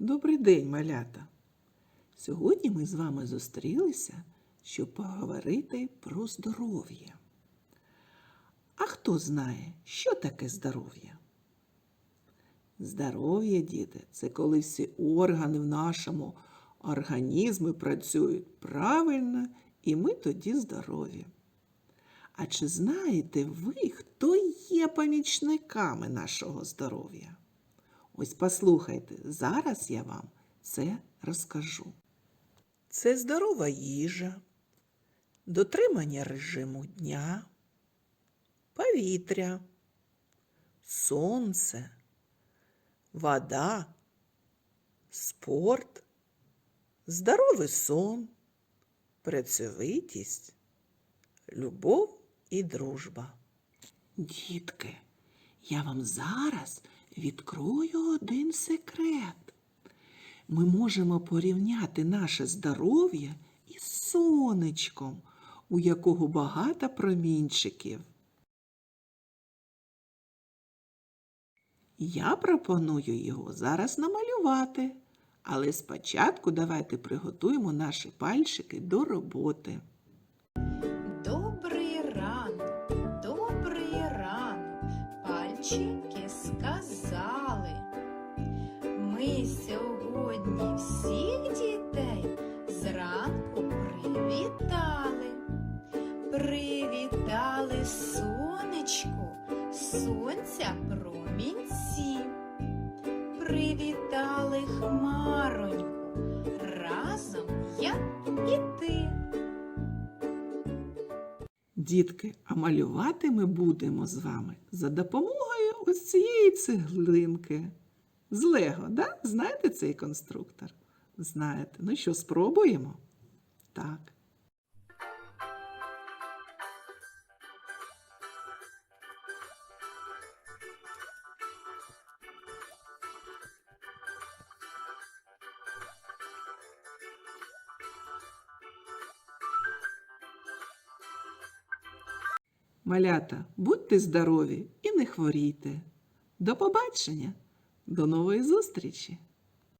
Добрий день, малята! Сьогодні ми з вами зустрілися, щоб поговорити про здоров'я. А хто знає, що таке здоров'я? Здоров'я, діти, це коли всі органи в нашому організмі працюють правильно, і ми тоді здорові. А чи знаєте ви, хто є помічниками нашого здоров'я? Ось послухайте, зараз я вам це розкажу. Це здорова їжа, дотримання режиму дня, повітря, сонце, вода, спорт, здоровий сон, працьовитість, любов і дружба. Дітки, я вам зараз відкрою один секрет. Ми можемо порівняти наше здоров'я із сонечком, у якого багато промінчиків. Я пропоную його зараз намалювати, але спочатку давайте приготуємо наші пальчики до роботи. Добрий ранок, добрий ранок, пальчики сказали. Ми сьогодні всіх дітей зранку привітали. Привітали сонечку, сонця промінці. Привітали хмароньку, разом я і ти. Дітки, а малювати ми будемо з вами за допомогою ось цієї цеглинки. З Лего, да? Знаєте цей конструктор? Знаєте. Ну що, спробуємо? Так. Малята, будьте здорові і не хворійте. До побачення, до нової зустрічі!